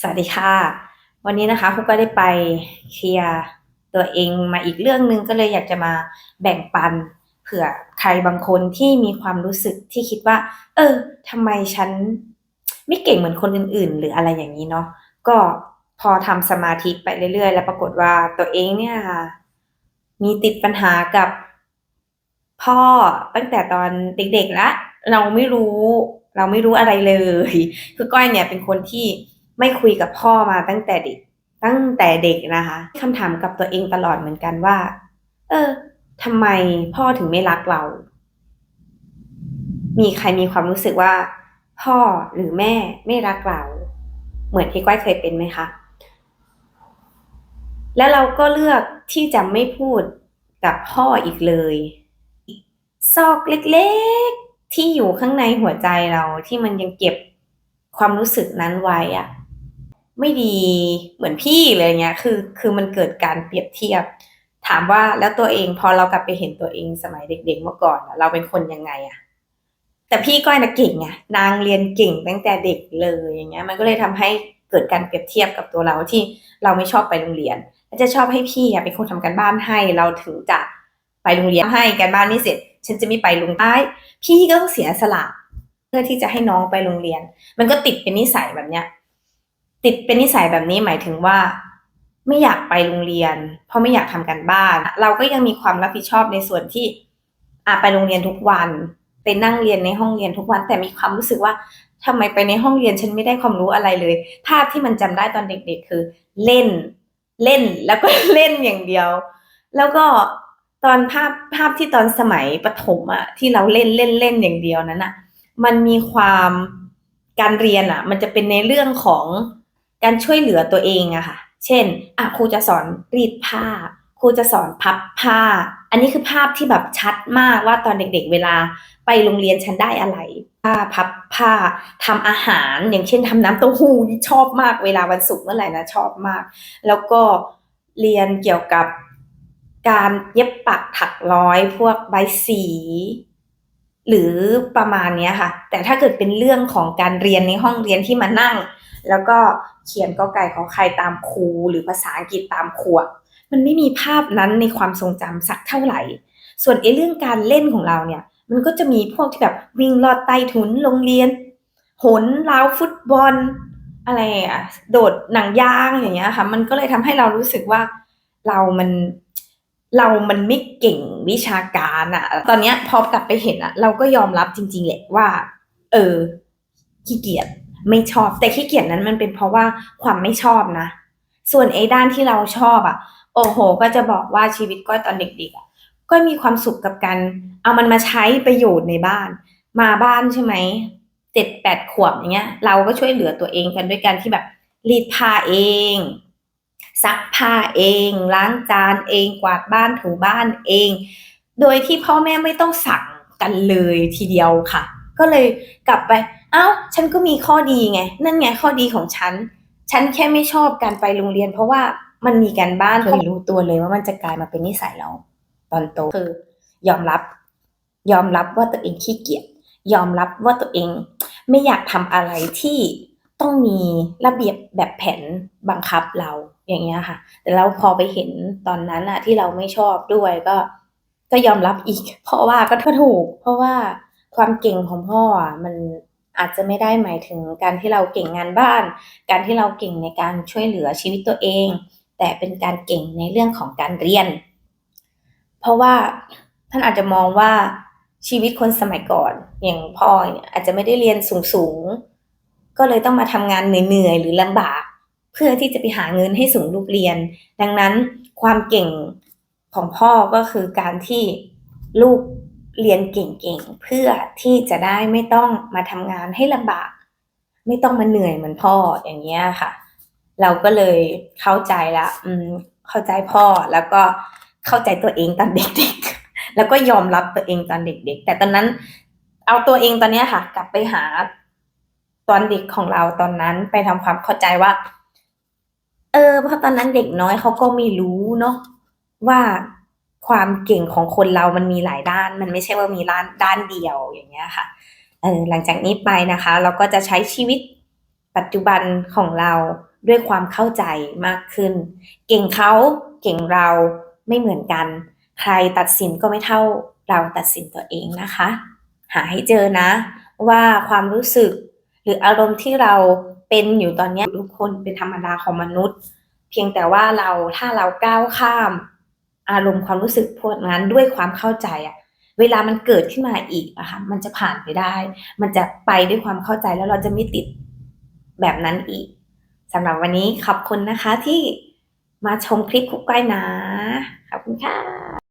สวัสดีค่ะ วันนี้นะคะครูก็ได้ไปเคลียร์ตัวเองมาอีกเรื่องหนึ่งก็เลยอยากจะมาแบ่งปันเผื่อใครบางคนที่มีความรู้สึกที่คิดว่า เออทำไมฉันไม่เก่งเหมือนคนอื่น ๆ หรืออะไรอย่างนี้เนาะก็พอทำสมาธิไปเรื่อย ๆ แล้วปรากฏว่าตัวเองเนี่ยค่ะมีติดปัญหากับพ่อตั้งแต่ตอนเด็กๆแล้วเราไม่รู้ เราไม่รู้อะไรเลย คือก้อยเนี่ยเป็นคนที่ ไม่คุยกับพ่อมาตั้งแต่เด็ก ตั้งแต่เด็กนะคะคำถามกับตัวเองตลอดเหมือนกันว่า เออทำไมพ่อถึงไม่รักเรา มีใครมีความรู้สึกว่า พ่อหรือแม่ไม่รักเรา เหมือนที่ก้อยเคยเป็นไหมคะแล้วเราก็เลือกที่จะไม่พูดกับพ่ออีกเลย ซอกเล็กๆ ที่อยู่ข้างในหัวใจเราที่มันยังเก็บความรู้สึกนั้นไว้อะ ไม่ดีเหมือนพี่เลยเงี้ย คือคือมันเกิดการเปรียบเทียบ ถามว่าแล้วตัวเองพอเรากลับไปเห็นตัวเองสมัยเด็ก ๆ เมื่อก่อนเราเป็นคนยังไงอะแต่พี่ก้อยนะเก่งไงนางเรียนเก่งตั้งแต่เด็กเลยอย่างเงี้ย มันก็เลยทำให้เกิดการเปรียบเทียบกับตัวเราที่เราไม่ชอบไปโรงเรียนจะชอบให้พี่เป็นคนทำการบ้านให้เราถึงจะไปโรงเรียนให้การบ้านนี่เสร็จ ฉันจะไม่ไปโรงใต้พี่ก็ต้องเสียสละเพื่อที่จะให้น้องไปโรงเรียน มันก็ติดเป็นนิสัยแบบเนี้ย ติดเป็นนิสัยแบบนี้หมายถึงว่า ไม่อยากไปโรงเรียน เพราะไม่อยากทำการบ้าน เราก็ยังมีความรับผิดชอบในส่วนที่อาไปโรงเรียนทุกวันไปนั่งเรียนในห้องเรียนทุกวัน แต่มีความรู้สึกว่าทำไมไปในห้องเรียนฉันไม่ได้ความรู้อะไรเลย ภาพที่มันจำได้ตอนเด็ก ๆ คือ เล่นเล่นแล้วก็เล่นอย่างเดียว แล้วก็ตอนภาพภาพที่ตอนสมัยประถมอะที่เราเล่นเล่นเล่นอย่างเดียวนั้นอะมันมีความการเรียนอะมันจะเป็นในเรื่องของ การช่วยเหลือตัวเองอะค่ะ เช่นอะครูจะสอนรีดผ้า ครูจะสอนพับผ้า อันนี้คือภาพที่แบบชัดมากว่าตอนเด็กๆ เวลาไปโรงเรียนฉันได้อะไรผ้าพับผ้าทำอาหาร อย่างเช่นทำน้ำเต้าหู้นี่ชอบมากเวลาวันศุกร์เมื่อไหร่นะชอบมาก แล้วก็เรียนเกี่ยวกับการเย็บปักถักร้อยพวกใบสี หรือประมาณนี้ค่ะ แต่ถ้าเกิดเป็นเรื่องของการเรียนในห้องเรียนที่มานั่ง แล้วก็เขียนกอไก่ขอไข่ตามครูหรือภาษาอังกฤษตามครูมันไม่มีภาพนั้นในความทรงจำสักเท่าไหร่ ส่วนไอ้เรื่องการเล่นของเราเนี่ย มันก็จะมีพวกที่แบบวิ่งลอดใต้ถุนโรงเรียนหนราวฟุตบอล อะไรอะโดดหนังยางอย่างเงี้ยค่ะ มันก็เลยทำให้เรารู้สึกว่าเรามันเรามันไม่เก่งวิชาการอะตอนเนี้ยพอกลับไปเห็นอะเราก็ยอมรับจริงๆแหละว่า เออขี้เกียจ ไม่ชอบ แต่ขี้เกียจนั้นมันเป็นเพราะว่าความไม่ชอบนะ ส่วนไอ้ด้านที่เราชอบอะโอ้โห ก็จะบอกว่าชีวิตก้อยตอนเด็กๆอะก็มีความสุขกับการเอามันมาใช้ประโยชน์ในบ้าน มาบ้านใช่ไหมเจ็ดแปดขวบอย่างเงี้ย เราก็ช่วยเหลือตัวเองกันด้วยการที่แบบรีดผ้าเองซักผ้าเอง ล้างจานเอง กวาดบ้านถูบ้านเอง โดยที่พ่อแม่ไม่ต้องสั่งกันเลยทีเดียวค่ะ ก็เลยกลับไป เอ้าฉันก็มีข้อดีไง นั่นไงข้อดีของฉัน ฉันแค่ไม่ชอบการไปโรงเรียน เพราะว่ามันมีการบ้านเคยรู้ตัวเลยว่ามันจะกลายมาเป็นนิสัยเรา ตอนโตคือยอมรับ ยอมรับว่าตัวเองขี้เกียจยอมรับว่าตัวเอง ไม่อยากทำอะไรที่ต้องมีระเบียบแบบแผนบังคับเราอย่างเงี้ยค่ะ แต่เราพอไปเห็นตอนนั้นอะที่เราไม่ชอบด้วยก็ก็ยอมรับอีก เพราะว่าก็ถูก เพราะว่าความเก่งของพ่ออะมัน อาจจะไม่ได้หมายถึงการที่เราเก่งงานบ้าน การที่เราเก่งในการช่วยเหลือชีวิตตัวเอง แต่เป็นการเก่งในเรื่องของการเรียน เพราะว่าท่านอาจจะมองว่าชีวิตคนสมัยก่อน อย่างพ่อเนี่ยอาจจะไม่ได้เรียนสูงๆก็เลยต้องมาทำงานเหนื่อยๆหรือลำบาก เพื่อที่จะไปหาเงินให้ส่งลูกเรียน ดังนั้นความเก่งของพ่อก็คือการที่ลูก เรียนเก่งๆ เพื่อที่จะได้ไม่ต้องมาทำงานให้ลำบาก ไม่ต้องมาเหนื่อยเหมือนพ่ออย่างเงี้ยค่ะ เราก็เลยเข้าใจละอืมเข้าใจพ่อแล้วก็เข้าใจตัวเองตอนเด็กๆ แล้วก็ยอมรับตัวเองตอนเด็กๆ แต่ตอนนั้น เอาตัวเองตอนเนี้ยค่ะ กลับไปหาตอนเด็กของเราตอนนั้นไปทำความเข้าใจว่า เออเพราะตอนนั้นเด็กน้อยเขาก็ไม่รู้เนาะว่า ความเก่งของคนเรามันมีหลายด้าน มันไม่ใช่ว่ามีด้านด้านเดียวอย่างเงี้ยค่ะเออหลังจากนี้ไปนะคะ เราก็จะใช้ชีวิตปัจจุบันของเราด้วยความเข้าใจมากขึ้น เก่งเขาเก่งเราไม่เหมือนกัน ใครตัดสินก็ไม่เท่าเราตัดสินตัวเองนะคะ หาให้เจอนะ ว่าความรู้สึก หรืออารมณ์ที่เราเป็นอยู่ตอนนี้ทุกคนเป็นธรรมดาของมนุษย์ เพียงแต่ว่าเราถ้าเราก้าวข้าม อารมณ์ความรู้สึกพวกนั้นด้วยความเข้าใจอะเวลามันเกิดขึ้นมาอีกอะค่ะมันจะผ่านไปได้ มันจะไปด้วยความเข้าใจแล้วเราจะไม่ติดแบบนั้นอีกสำหรับวันนี้ขอบคุณนะคะที่มาชมคลิปคุกไกล้นะขอบคุณค่ะ